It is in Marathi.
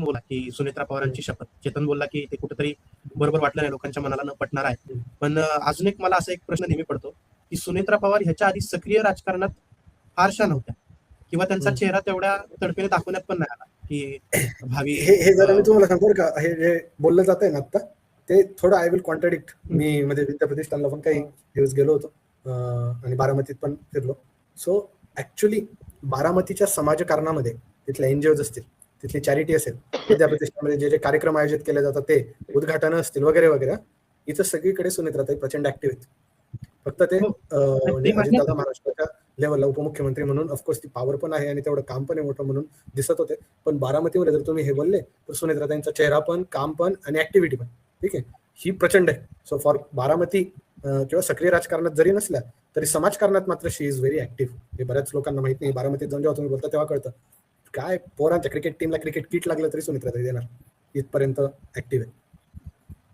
बोला की सुनेत्रा पवारांची शपथ. चेतन बोलला की ते कुठेतरी बरोबर वाटलं नाही लोकांच्या मनाला न पटणार आहे. पण अजून एक मला असा एक प्रश्न नेहमी पडतो की सुनेत्रा पवार ह्याच्या आधी सक्रिय राजकारणात फारशा नव्हत्या. किंवा त्यांचा. चेहरा तेवढ्या तडफेने दाखवण्यात पण नाही आला की भावी हे हे जरा मी तुम्हाला सांगतो का. हे जे बोललं जात आहे ना आता ते थोडं आय विल कॉन्ट्रडिक्ट मी म्हणजे विद्याप्रतिष्ठानला पण काही दिवस गेलो होतो. आणि बारामतीत पण फिरलो. सो ऍक्च्युली बारामतीच्या समाजकारणामध्ये तिथल्या एनजीओज असतील तिथली चॅरिटी असेल विद्याप्रतिष्ठानमध्ये जे जे कार्यक्रम आयोजित केले जातात ते उद्घाटन असतील वगैरे वगैरे. इथं सगळीकडे सुनेत्राताई प्रचंड ऍक्टिव्ह आहेत. फक्त ते हो. म्हणजे महाराष्ट्राच्या लेवलला उपमुख्यमंत्री म्हणून ऑफकोर्स ती पॉवर पण आहे आणि तेवढं काम पण आहे मोठं म्हणून दिसत होते. पण बारामतीमध्ये जर तुम्ही हे बोलले तर सुनेत्राताईंचा चेहरा पण काम पण आणि ऍक्टिव्हिटी पण. ठीक आहे? ही प्रचंड आहे. सो फॉर बारामती किंवा सक्रिय राजकारणात जरी नसल्या तरी समाजकारणात मात्र शी इज व्हेरी ऍक्टिव्ह हे बऱ्याच लोकांना माहीत नाही. बारामतीत जाऊन जेव्हा तुम्ही बोलता तेव्हा कळतं. काय पोरांच्या क्रिकेट टीमला क्रिकेट किट लागलं तरी सुनेत्राताई देणार. इथपर्यंत ऍक्टिव्ह आहे.